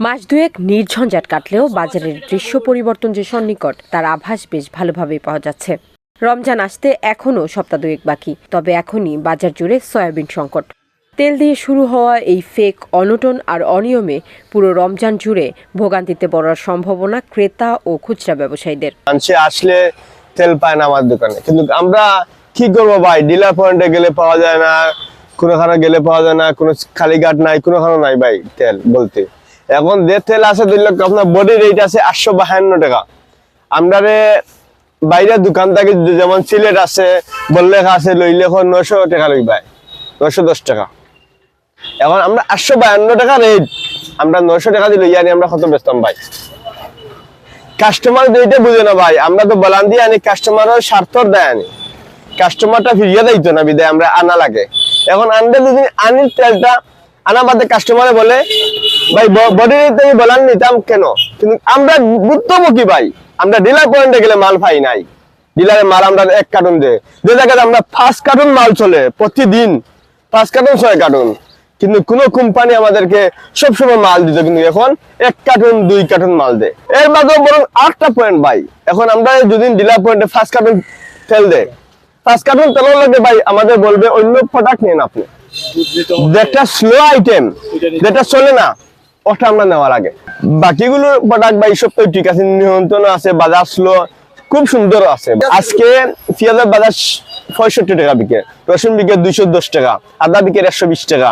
মাস দুয়েক নির্ঝঞ্ঝাট কাটলেও বাজারের দৃশ্য পরিবর্তন যে সন্নিকট, তার আভাস বেশ ভালোভাবেই পাওয়া যাচ্ছে। রমজান আসতে এখনও সপ্তাহ দুয়েক বাকি, তবে এখনই বাজার জুড়ে সয়াবিন সংকট। তেল দিয়ে শুরু হওয়া এই ফেক অনটন আর অনিয়মে পুরো রমজান জুড়ে ভোগান্তিতে পড়ার সম্ভাবনা ক্রেতা ও খুচরা ব্যবসায়ীদের। মানুষে আসলে তেল পায় না আমার দোকানে, কিন্তু আমরা কি করব ভাই? ডিলার পয়েন্টে গেলে পাওয়া যায় না, কোনোখানে গেলে পাওয়া যায় না, কোনো খালিঘাট নাই কোনোখানে নাই ভাই তেল বলতে। এখন যে তেল আছে ধরলে আপনার বডি রেট আছে আটশো বাহান্ন টাকা। আমরা বাইরের দোকান থেকে যেমন সিলেট আছে, বললেখা আছে লইলে এখন নশো টাকা লই ভাই। নশো দশ টাকা। এখন আমরা আটশো বাহান্ন টাকা রেট আমরা নশো টাকা দিয়ে লইয়া আমরা কত বেচতাম ভাই? কাস্টমার এইটা বুঝে না ভাই। আমরা তো বলান দিয়ে আনি কাস্টমারের স্বার্থ দেয় আনি। কাস্টমারটা ফিরিয়ে দিত না বিদায়, আমরা আনা লাগে। এখন আনতে যদি আনি তেলটা, আনা বাদে কাস্টমারে বলে ভাই বডি বলান নিতাম কেন? কিন্তু আমরা বুঝতেও কি ভাই। আমরা ডিলার পয়েন্টে গেলে মাল পাই নাই। ডিলারের মাল আমরা এক কার্টুন দে। যে জায়গায় আমরা কার্টুন মাল চলে, প্রতিদিন। পাঁচ কার্টুন ছয় কার্টুন কিন্তু কোন কোম্পানি আমাদেরকে সবসময় মাল দিত, কিন্তু এখন এক কার্টুন দুই কার্টুন মাল দেয় এর মাধ্যমে বরং আটটা পয়েন্ট ভাই, এখন আমরা যদি ডিলার পয়েন্টে ফার্স্ট কার্টুন ফেল দেয় ফার্স্ট কার্টুন তেলের লাগে ভাই আমাদের বলবে অন্য প্রোডাক্ট নেন আপনি। যেটা স্লো আইটেম যেটা চলে না। ওটা আমরা নেওয়ার আগে। বাকিগুলো প্রোডাক্ট বা এইসব তো ঠিক আছে নিয়ন্ত্রণ আছে, বাজার স্লো খুব সুন্দর আছে। আজকে পেঁয়াজের বাজার পঁয়ষট্টি টাকা বিকে, রসুন বিকে দুইশো দশ টাকা, আদা বিকে একশো বিশ টাকা।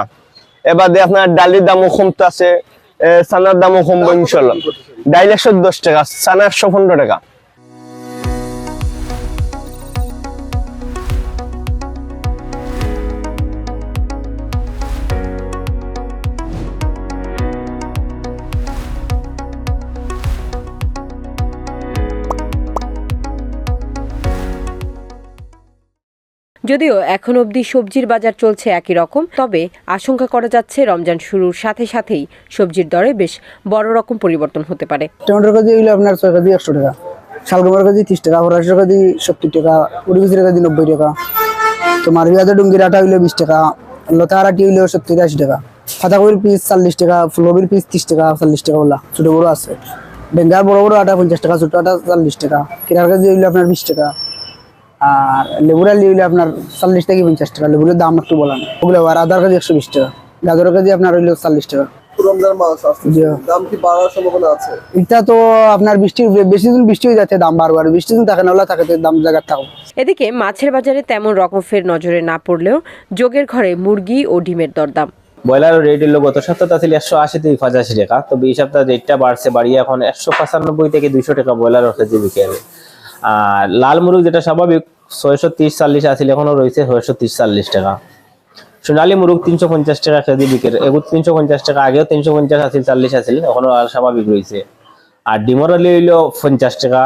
এবার আপনার ডালির দামও কমতে আছে চানার দামও কমবো ইনশাল্লাহ। ডাইল একশো দশ টাকা চানা একশো পনেরো টাকা। যদিও এখন অবধি সবজির বাজার চলছে একই রকম, তবে আশঙ্কা করা যাচ্ছে রমজান শুরুর সাথে সাথেই সবজির দরে বেশ বড় রকম পরিবর্তন হতে পারে। টমেটোর কেজি হইল আপনার ছয় কেজি একশো টাকা, শালগমের কেজি তিরিশ টাকা ফরাসের কেজি সত্তর টাকা উড়িবিসের কেজি নব্বই টাকা। তোমার পেঁয়াজের ডুঙ্গির আটা হইল বিশ টাকা লতার আটি হইল সত্তর আশি টাকা পাতাকপির পিস চল্লিশ টাকা, ফুলকপির পিস ত্রিশ টাকা, চল্লিশ টাকা বলা, ছোটো বড়ো আছে। ডেঙ্গার বড় বড় আটা পঞ্চাশ টাকা, ছোটো আটা চল্লিশ টাকা, কেরার কেজি হইল আপনার বিশ টাকা। আর লেবুর আলি হইল আপনার চল্লিশ থেকে পঞ্চাশ টাকা লেবুরের দাম একটু বলান। ওগুলো আর আদার কেজি একশো বিশ টাকা গাজরের কেজি আপনার হইল চল্লিশ টাকা। রমজান মাস দাম কি বাড়ার সম্ভাবনা আছে? এটা তো আপনার বৃষ্টি বেশি দিন বৃষ্টি হয়ে যাচ্ছে দাম বারবার। বৃষ্টি দিন থাকে না ওলা থাকে দাম জায়গা থাকো এদিকে মাছের বাজারে তেমন রকম ফের নজরে না পড়লেও যোগের ঘরে মুরগি ও ডিমের দরদাম। ব্রয়লারের রেট হলো গত সপ্তাহে ছিল একশো আশি থেকে পঁচাশি টাকা তবে এই সপ্তাহে রেটটা বাড়ছে বাড়িয়ে এখন একশো পঁচানব্বই থেকে দুইশো টাকা ব্রয়লার কেজি বিকে আর লাল মুরগ যেটা স্বাভাবিক, ছয়শো তিরিশ চাল্লিশ আছিল এখনও রয়েছে ছয়শো তিরিশ চাল্লিশ টাকা। সোনালী মুরগ তিনশো পঞ্চাশ টাকা কেজি বিকে এগুলো তিনশো পঞ্চাশ টাকা, আগেও তিনশো পঞ্চাশ আছিল চাল্লিশ আছিল এখনও আর স্বাভাবিক রয়েছে। আর ডিমর আলি হইল পঞ্চাশ টাকা,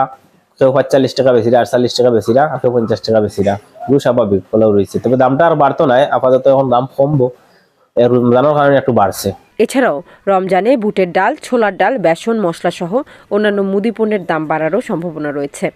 কেউ পাঁচচল্লিশ টাকা বেশিরা আটচল্লিশ টাকা বেশিরা কেউ পঞ্চাশ টাকা বেশিরা এগুলো স্বাভাবিক, ফলেও রয়েছে। তবে দামটা আর বাড়তো নাই আপাতত এখন দাম কমবো। এর রমজানের কারণে একটু বাড়ছে। এছাড়াও রমজানে বুটের ডাল, ছোলার ডাল, বেসন মশলা সহ অন্যান্য মুদি পণ্যের দাম বাড়ারও সম্ভাবনা রয়েছে।